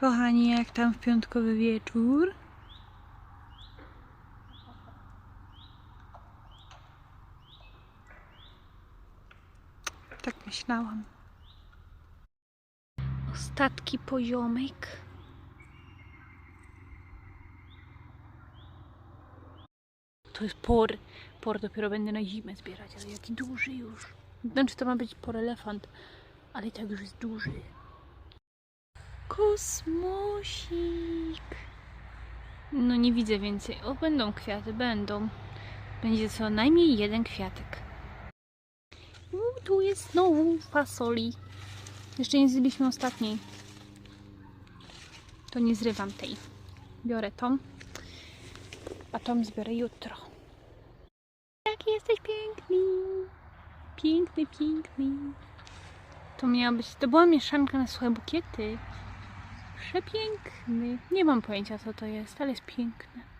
Kochani, jak tam w piątkowy wieczór? Tak myślałam. Ostatki poziomek. To jest por. Por dopiero będę na zimę zbierać, ale jaki duży już. Znaczy to ma być por elefant, ale i tak już jest duży. Kosmosik. No nie widzę więcej. O, będą kwiaty, będą. Będzie co najmniej jeden kwiatek. U, tu jest znowu fasoli. Jeszcze nie zjedliśmy ostatniej. To nie zrywam tej. Biorę tą. A tą zbiorę jutro. Jaki jesteś piękny. Piękny, piękny. To miała być, to była mieszanka na suche bukiety. Przepiękny. Nie mam pojęcia co to jest, ale jest piękne.